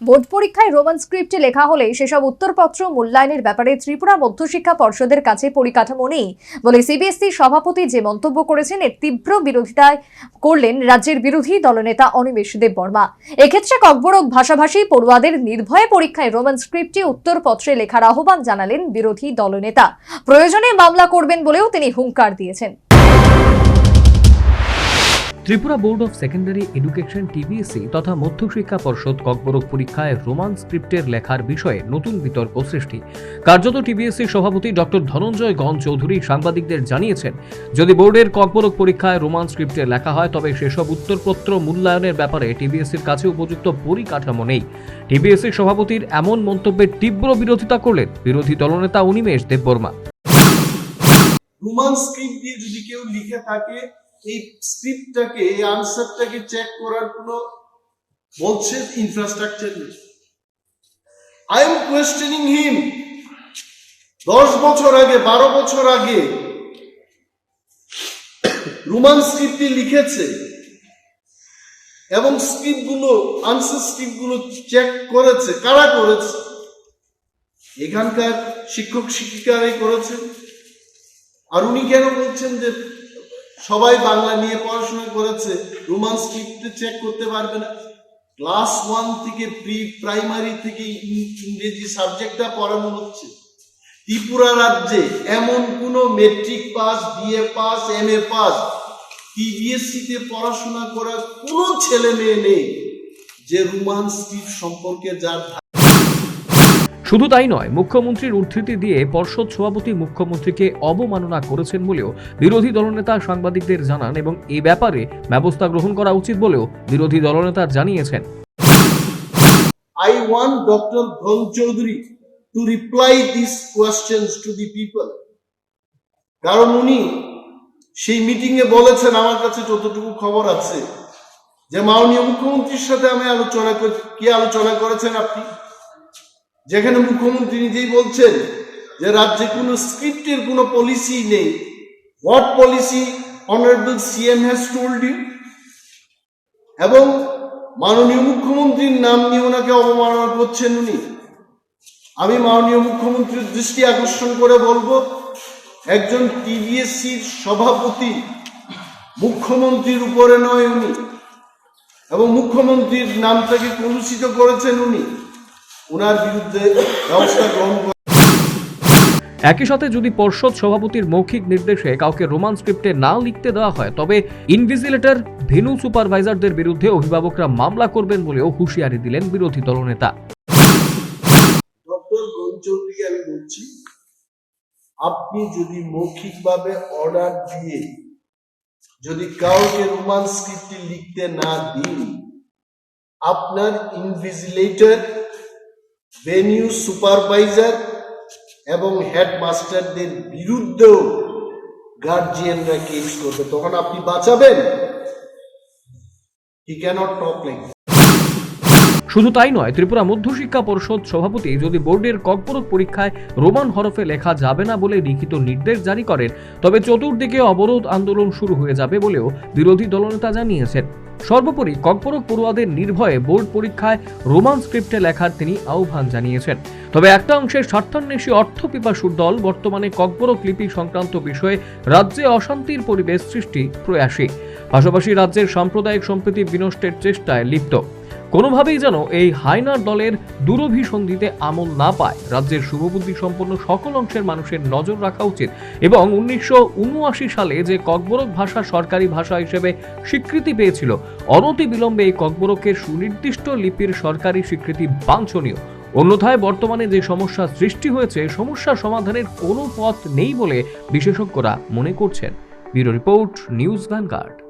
Board পরীক্ষায় Roman স্ক্রিপ্টে লেখা হলে সেসব উত্তরপত্র, মূল্যায়নের ব্যাপারে ত্রিপুরা মধ্যশিক্ষা পর্ষদের কাছে পরিকাঠামো নেই বলে সিবিএসই সভাপতি যে মন্তব্য করেছেন এর তীব্র বিরোধিতায় করলেন রাজ্যের বিরোধী দলনেতা অনিমেষ দেব বর্মা এক্ষেত্রে ককবরক ভাষাভাষী পড়ুয়াদের নির্ভয়ে পরীক্ষায় রোমান স্ক্রিপ্টে উত্তরপত্রে লেখার আহ্বান জানালেন বিরোধী দলনেতা। প্রয়োজনে মামলা করবেন বলেও তিনি হুঙ্কার দিয়েছেন। Tripura board of secondary education TBSE তথা মধ্যশিক্ষা পর্ষদ ককবরক পরীক্ষায় রোমান স্ক্রিপ্টের লেখার বিষয়ে নতুন বিতর্ক সৃষ্টি। কার্যত টিবিএসসি সভাপতি ডক্টর ধনঞ্জয় গণ চৌধুরী সাংবাদিকদের জানিয়েছেন, যদি বোর্ডের ককবরক পরীক্ষায় রোমান স্ক্রিপ্টে লেখা হয়, তবে সেসব উত্তরপত্র মূল্যায়নের ব্যাপারে টিবিএসসির কাছে উপযুক্ত পরিকাঠামো নেই। টিবিএসসি সভাপতির এমন মন্তব্যের তীব্র বিরোধিতা করলেন বিরোধী দলনেতা অনিমেষ দেববর্মা। রোমান স্ক্রিপ্ট দিয়ে যদি কেউ লিখে থাকে এই স্ক্রিপ্টটাকে এই আনসারটাকে চেক করার কোনো বলছে ইনফ্রাস্ট্রাকচার নেই। আই এম কোয়েশ্চেনিং হিম দশ বছর আগে, বারো বছর আগে রোমান স্ক্রিপ্ট লিখেছে এবং আনসার চেক করেছে। কারা করেছে? এখানকার শিক্ষক শিক্ষিকারাই করেছেন। আর উনি কেন বলছেন যে সবাই বাংলা নিয়ে পড়াশোনা করেছে রোমান স্ক্রিপ্টে চেক করতে পারবে না। ক্লাস ওয়ান থেকে প্রি প্রাইমারি থেকে ইংরেজি সাবজেক্টটা পড়ানো হচ্ছে। ত্রিপুরা রাজ্যে এমন কোন matric pass BA pass M A pass TBSE তে পড়াশোনা করা কোনো ছেলে মেয়ে নেই যে রোমান স্ক্রিপ্ট সম্পর্কে যার শুধু তাই নয়, মুখ্যমন্ত্রীর উদ্ধৃতি দিয়ে পর্ষদ সভাপতি মুখ্যমন্ত্রীকে অবমাননা করেছেন বলেও বিরোধী দলনেতা সাংবাদিকদের জানান এবং এ ব্যাপারে ব্যবস্থা গ্রহণ করা উচিত বলেও বিরোধী দলনেতা জানিয়েছেন I want Dr. Dhon Chaudhary to reply these questions to the people. কারণ উনি সেই মিটিং এ বলেছেন, আমার কাছে যতটুকু খবর আছে, যে মাননীয় মুখ্যমন্ত্রীর সাথে আমি আলোচনা কি আলোচনা করেছেন আপনি যেখানে মুখ্যমন্ত্রী নিজেই বলছেন যে রাজ্যে কোনো স্ক্রিপ্টের কোনো পলিসি নেই। What policy honourable CM has told you এবং মাননীয় মুখ্যমন্ত্রীর নাম নিয়ে ওনাকে অবমাননা করছেন উনি। আমি মাননীয় মুখ্যমন্ত্রীর দৃষ্টি আকর্ষণ করে বলব, একজন টিভিএসসির সভাপতি মুখ্যমন্ত্রীর উপরে নয় উনি। এবং মুখ্যমন্ত্রীর নামটাকে কলুষিত করেছেন উনি। ওনার বিরুদ্ধে ব্যবস্থা গ্রহণ একই সাথে যদি পর্ষদ সভাপতির মৌখিক নির্দেশে কাউকে রোমান স্ক্রিপ্টে না লিখতে দেওয়া হয় তবে ইনভিজিলেটর ভেনু সুপারভাইজারদের বিরুদ্ধে অভিভাবকরা মামলা করবেন বলেও হুঁশিয়ারি দিলেন বিরোধী দলনেতা। ডক্টর গঞ্চৌধুরীকে আমি বলছি আপনি যদি মৌখিকভাবে অর্ডার দিয়ে যদি কাউকে রোমান স্ক্রিপ্টে লিখতে না দিন আপনার ইনভিজিলেটর ভেনিউ সুপারভাইজার এবং হেডমাস্টারদের বিরুদ্ধেও গার্জিয়ানরা কেস করবে। তখন আপনি বাঁচাবেন? হি ক্যানট টক লাইক শুধু তাই নয়, ত্রিপুরা মধ্যশিক্ষা পরিষদ সভাপতি যদি বোর্ডের কর্পোরেট পরীক্ষায় রোমান হরফে লেখা যাবে না বলে লিখিত নির্দেশ জারি করেন, তবে চতুর্দিকে অবরোধ আন্দোলন শুরু হয়ে যাবে বলেও বিরোধী দলনেতা জানিয়েছেন। সর্বোপরি কর্পোরেট পড়ুয়াদের নির্ভয়ে বোর্ড পরীক্ষায় রোমান স্ক্রিপ্টে লেখার তিনি আহ্বান জানিয়েছেন। তবে একটা অংশের স্বার্থান্বেষী অর্থ পিপাসুর দল বর্তমানে ককবরক লিপি সংক্রান্ত বিষয়ে রাজ্যে অশান্তির পরিবেশ সৃষ্টি প্রয়াসী। পাশাপাশি রাজ্যের সাম্প্রদায়িক সম্প্রীতি বিনষ্টের চেষ্টায় লিপ্ত। কোনোভাবেই যেন এই হাইনার দলের দুরভিসন্ধিতে আমল না পায়। রাজ্যের শুভবুদ্ধি সম্পন্ন সকল অংশের মানুষের নজর রাখা উচিত এবং উনিশশো উনআশি সালে যে ককবরক ভাষা সরকারি ভাষা হিসেবে স্বীকৃতি পেয়েছিল, অনতি বিলম্বে এই ককবরকের সুনির্দিষ্ট লিপির সরকারি স্বীকৃতি বাঞ্ছনীয়। অন্যথায় বর্তমানে যে সমস্যা সৃষ্টি হয়েছে, সমস্যা সমাধানের কোনো পথ নেই বলে বিশেষজ্ঞরা মনে করছেন। Bureau report, news vanguard.